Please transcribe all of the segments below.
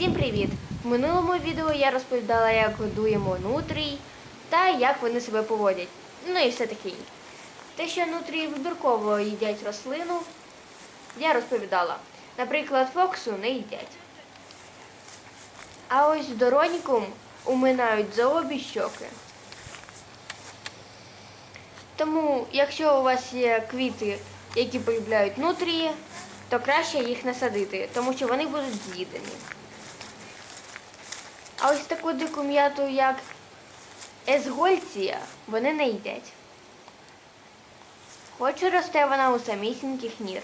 Всім привіт! В минулому відео я розповідала, як годуємо нутрій та як вони себе поводять. Ну і все таке. Те, що нутрії вибірково їдять рослину, я розповідала. Наприклад, фоксу не їдять. А ось доронікум уминають за обі щоки. Тому, якщо у вас є квіти, які полюбляють нутрії, то краще їх не садити, тому що вони будуть з'їдені. А ось таку дику м'яту, як есгольція, вони не їдять. Хоч росте вона у самісіньких нір.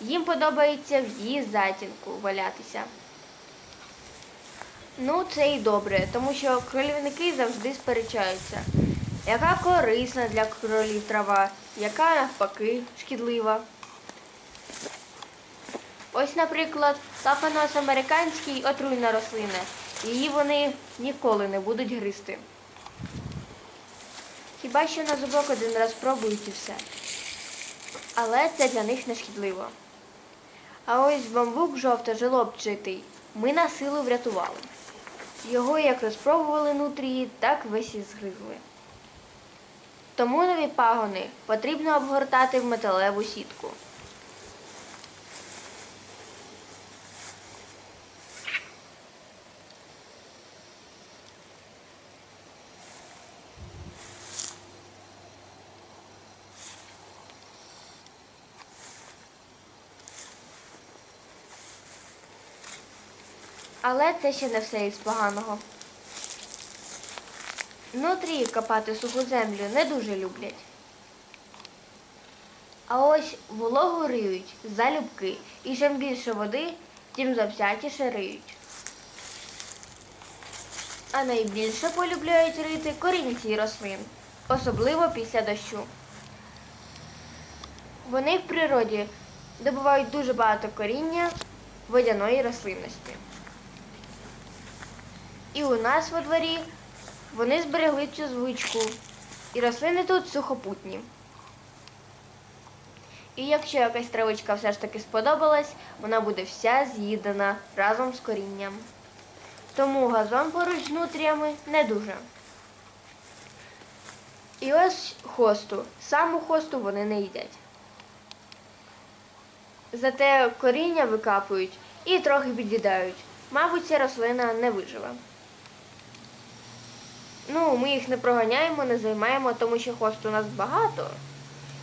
Їм подобається в її затінку валятися. Ну, це і добре, тому що кролівники завжди сперечаються, яка корисна для кролів трава, яка навпаки шкідлива. Ось, наприклад, лапанос американський отруйна рослина. Її вони ніколи не будуть гризти. Хіба що на зубок один раз пробують і все. Але це для них не шкідливо. А ось бамбук жовто-жолобчатий ми на силу врятували. Його як розпробували нутрії, так весь і згризли. Тому нові пагони потрібно обгортати в металеву сітку. Але це ще не все із поганого. Нутрії копати суху землю не дуже люблять. А ось вологу риють залюбки. І чим більше води, тим завзятіше риють. А найбільше полюбляють рити корінці рослин, особливо після дощу. Вони в природі добувають дуже багато коріння водяної рослинності. І у нас во дворі вони зберегли цю звичку. І рослини тут сухопутні. І якщо якась травичка все ж таки сподобалась, вона буде вся з'їдена разом з корінням. Тому газон поруч з нутріями не дуже. І ось хосту. Саму хосту вони не їдять. Зате коріння викапують і трохи під'їдають. Мабуть, ця рослина не виживе. Ну, ми їх не проганяємо, не займаємо, тому що хост у нас багато.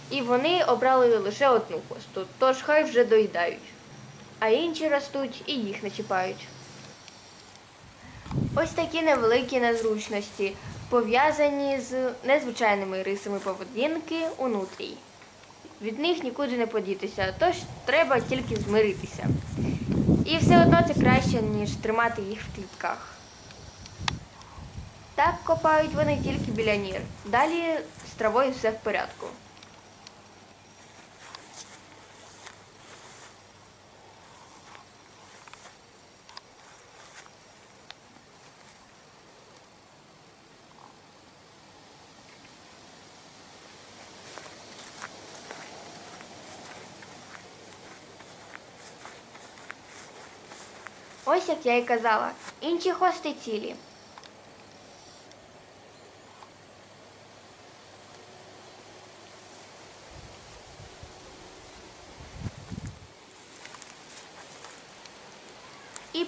І вони обрали лише одну хосту, тож хай вже доїдають. А інші ростуть і їх не чіпають. Ось такі невеликі незручності, пов'язані з незвичайними рисами поведінки у нутрій. Від них нікуди не подітися, тож треба тільки змиритися. І все одно це краще, ніж тримати їх в клітках. Так копають вони тільки біля нір. Далі з травою все в порядку. Ось як я і казала, інші хости цілі.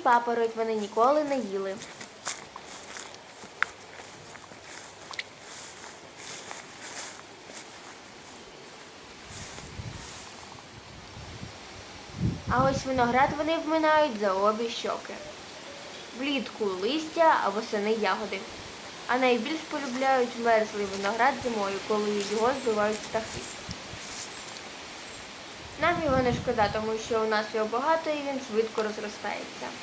Папороть вони ніколи не їли. А ось виноград вони вминають за обі щоки. Влітку листя, а восени ягоди. А найбільш полюбляють мерзлий виноград зимою, коли його збивають птахи. Нам його не шкода, тому що у нас його багато і він швидко розростається.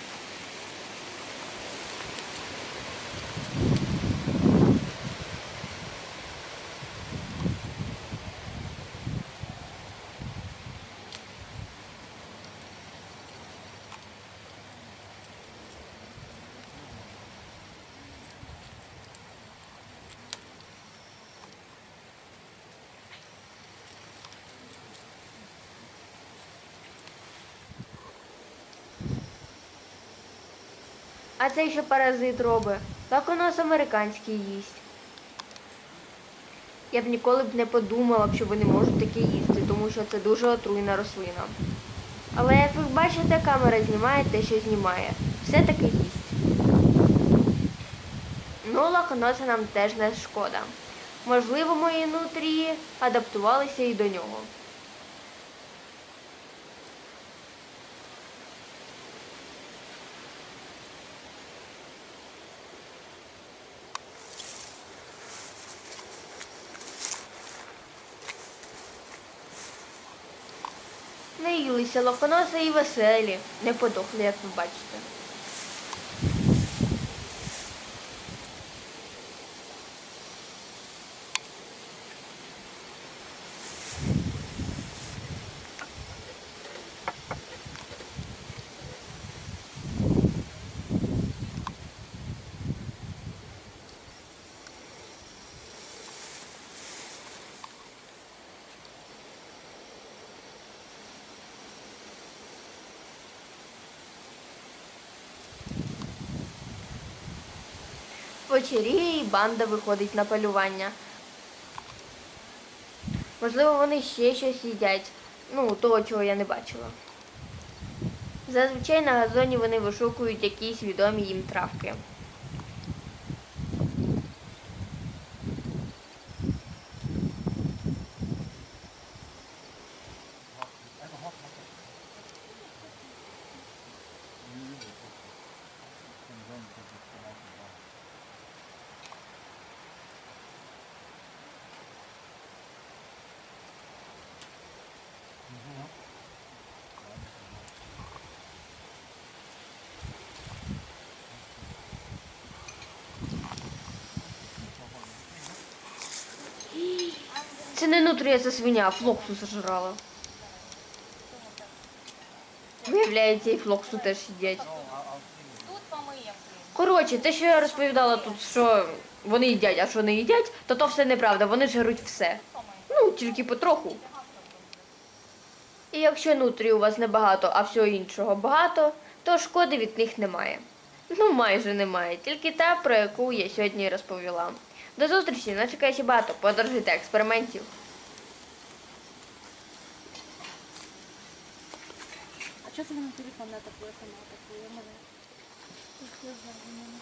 А цей що паразит робить? Так у нас американський їсть. Я б ніколи б не подумала, що вони можуть таке їсти, тому що це дуже отруйна рослина. Але як ви бачите, камера знімає те, що знімає. Все таки їсть. Ну, лаконоса нам теж не шкода. Можливо, мої нутрії адаптувалися і до нього. Наїлися лохоноси і веселі, не подохли, як ви бачите. Вечеріє і банда виходить на полювання. Можливо, вони ще щось їдять. Ну, того, чого я не бачила. Зазвичай на газоні вони вишукують якісь відомі їм травки. Це не нутрія, це свиня, а флоксу сожрала. Виявляється, і флоксу теж їдять. Коротше, те, що я розповідала тут, що вони їдять, а що не їдять, то то все неправда, вони жруть все. Ну, тільки потроху. І якщо нутрій у вас небагато, а всього іншого багато, то шкоди від них немає. Ну, майже немає, тільки та, про яку я сьогодні розповіла. До зустрічі, нас чекає ще багато. Подорожі та експериментів. А чого це мене телефон не атакує, сама атакує мене? Я взагалі мене.